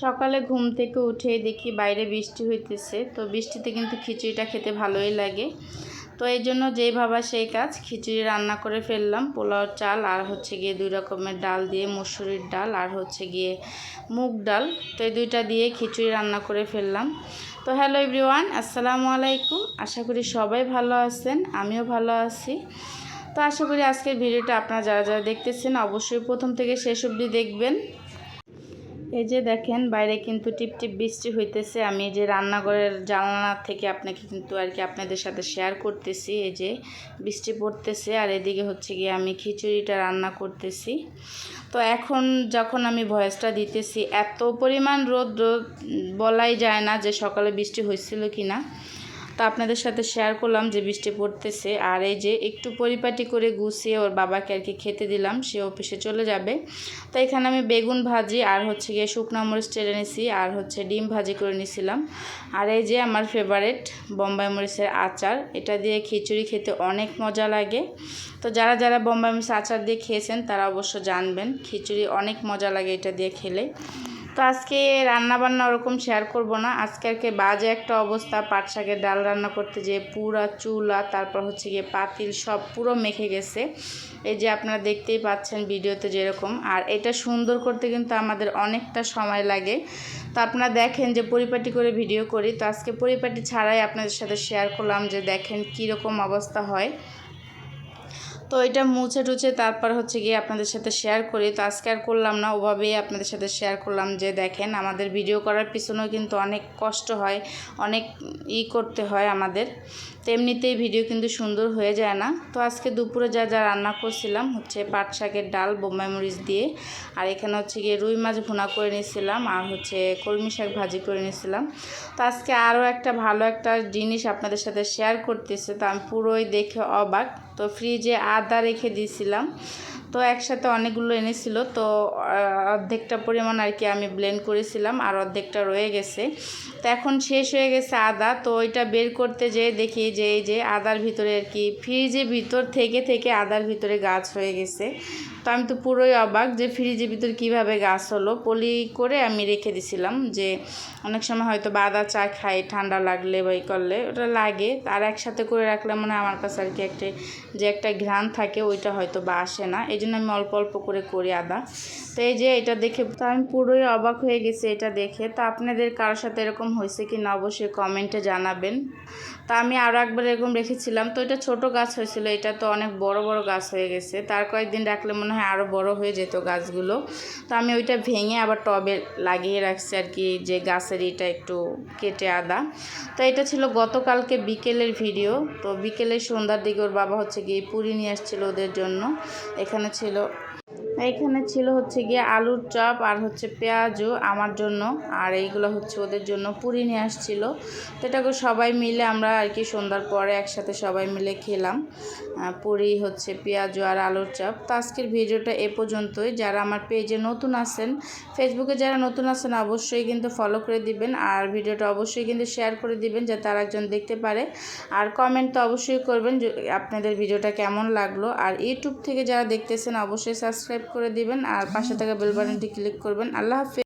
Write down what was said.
সকালে ঘুম থেকে উঠে দেখি বাইরে বৃষ্টি হইতেছে। তো বৃষ্টিতে কিন্তু খিচুড়িটা খেতে ভালোই লাগে। তো এই জন্য যেই ভাবা সেই কাজ, খিচুড়ি রান্না করে ফেললাম পোলাও চাল আর হচ্ছে গিয়ে দুই রকমের ডাল দিয়ে মুসুরির ডাল আর হচ্ছে গিয়ে মুগ ডাল। তো এই দুইটা দিয়ে খিচুড়ি রান্না করে ফেললাম। তো হ্যালো এভরিওয়ান, আসসালামু আলাইকুম। আশা করি সবাই ভালো আছেন, আমিও ভালো আছি। তো আশা করি আজকের ভিডিওটা আপনারা যারা যারা দেখতেছেন, অবশ্যই প্রথম থেকে শেষ অবধি দেখবেন। এই যে দেখেন, বাইরে কিন্তু টিপ টিপ বৃষ্টি হইতেছে। আমি যে রান্নাঘরের জানলা থেকে আপনাকে কিন্তু আর কি আপনাদের সাথে শেয়ার করতেছি। এই যে বৃষ্টি পড়তেছে আর এদিকে হচ্ছে গিয়ে আমি খিচুড়িটা রান্না করতেছি। তো এখন যখন আমি ভয়েসটা দিতেছি, এত পরিমাণ রোদ রোদ বলাই যায় না যে সকালে বৃষ্টি হয়েছিল কি না তো আপনাদের সাথে শেয়ার করলাম যে বৃষ্টি পড়তেছে আর এই যে একটু পরিপাটি করে গুছিয়ে ওর বাবাকে আর কি খেতে দিলাম, সে অফিসে চলে যাবে। তো এখানে আমি বেগুন ভাজি আর হচ্ছে গিয়ে শুকনো মরিচ টেরে নিছি আর হচ্ছে ডিম ভাজি করে নিছিলাম। আর এই যে আমার ফেভারেট বোম্বাই মরিচের আচার, এটা দিয়ে খিচুড়ি খেতে অনেক মজা লাগে। তো যারা যারা বোম্বাই মরিচের আচার দিয়ে খেয়েছেন তারা অবশ্য জানবেন, খিচুড়ি অনেক মজা লাগে এটা দিয়ে খেলে। তো আজকে রান্না বান্না ওরকম শেয়ার করব না। আজকে আর কি বাজে একটা অবস্থা। পাট শাকের ডাল রান্না করতে যে পুরা চুলা তারপর হচ্ছে গিয়ে পাতিল সব পুরো মেখে গেছে। এই যে আপনারা দেখতেই পাচ্ছেন ভিডিওতে যেরকম। আর এটা সুন্দর করতে কিন্তু আমাদের অনেকটা সময় লাগে। তো আপনারা দেখেন যে পরিপাটি করে ভিডিও করি। তো আজকে পরিপাটি ছাড়াই আপনাদের সাথে শেয়ার করলাম যে দেখেন কীরকম অবস্থা হয়। তো এটা মুছে টুছে তারপর হচ্ছে গিয়ে আপনাদের সাথে শেয়ার করি। তো আজকে আর করলাম না, ওভাবেই আপনাদের সাথে শেয়ার করলাম যে দেখেন আমাদের ভিডিও করার পিছনেও কিন্তু অনেক কষ্ট হয়, অনেক ই করতে হয় আমাদের। তো এমনিতেই ভিডিও কিন্তু সুন্দর হয়ে যায় না। তো আজকে দুপুরে যা যা রান্না করছিলাম হচ্ছে পাট শাকের ডাল, বোম্বাই মরিচ দিয়ে, আর এখানে হচ্ছে গিয়ে রুই মাছ ভুনা করে নিয়েছিলাম, আর হচ্ছে কলমি শাক ভাজি করে নিয়েছিলাম। তো আজকে আরও একটা ভালো একটা জিনিস আপনাদের সাথে শেয়ার করতেছে, তো আমি পুরোই দেখে অবাক। তো ফ্রিজে আদা রেখে দিয়েছিলাম। তো একসাথে অনেকগুলো এনেছিল, তো অর্ধেকটা পরিমাণ আর কি আমি ব্লেন্ড করেছিলাম আর অর্ধেকটা রয়ে গেছে। তো এখন শেষ হয়ে গেছে আদা, তো ওইটা বের করতে যেয়ে দেখি যে এই যে আদার ভিতরে আর কি ফ্রিজে ভিতর থেকে থেকে আদার ভিতরে গাছ হয়ে গেছে। তো আমি তো পুরোই অবাক যে ফ্রিজের ভিতর কীভাবে গাছ হলো। পলি করে আমি রেখে দিছিলাম যে অনেক সময় হয়তো বাদা চা খাই, ঠান্ডা লাগলে বা ই করলে ওটা লাগে। আর একসাথে করে রাখলে মানে আমার কাছে আর কি একটা, যে একটা ঘ্রাণ থাকে, ওইটা হয়তো বা আসে না। এই জন্য আমি অল্প অল্প করে করি আদা। তো এই যে এটা দেখে তো আমি পুরোই অবাক হয়ে গেছি এটা দেখে। তো আপনাদের কারোর সাথে এরকম হয়েছে কি না অবশ্যই কমেন্টে জানাবেন। তা আমি আরও একবার এরকম রেখেছিলাম। তো এটা ছোট গাছ হয়েছিল, এটা তো অনেক বড় বড় গাছ হয়ে গেছে। তার কয়েকদিন রাখলে মনে হয় আরও বড় হয়ে যেত গাছগুলো। তো আমি ওইটা ভেঙে আবার টবে লাগিয়ে রাখছি আর কি, যে গাছের এটা একটু কেটে আদা। তো এটা ছিল গতকালকে বিকেলের ভিডিও। তো বিকেলের সন্ধ্যার দিকে ওর বাবা হচ্ছে গিয়ে পুরি নিয়ে আসছিল ওদের জন্য। এখানে ছিল। এখানে ছিল হচ্ছে গিয়ে আলুর চপ আর হচ্ছে পেঁয়াজও আমার জন্য। আর এইগুলো হচ্ছে ওদের জন্য পুরি নিয়ে আসছিল। তো এটাকে সবাই মিলে আমরা আর কি সন্ধ্যার পরে একসাথে সবাই মিলে খেলাম। পুরি হচ্ছে পেঁয়াজু আর আলুর চপ। তো আজকের ভিডিওটা এ পর্যন্তই। যারা আমার পেজে নতুন আছেন ফেসবুকে যারা নতুন আছেন, অবশ্যই কিন্তু ফলো করে দিবেন। আর ভিডিওটা অবশ্যই কিন্তু শেয়ার করে দিবেন, যাতে আর একজন দেখতে পারে। আর কমেন্ট তো অবশ্যই করবেন আপনাদের ভিডিওটা কেমন লাগল। আর ইউটিউব থেকে যারা দেখতেছেন, অবশ্যই সাবস্ক্রাইব করে দিবেন আর পাশে থাকা বেল বাটনটি ক্লিক করবেন। আল্লাহ হাফিজ।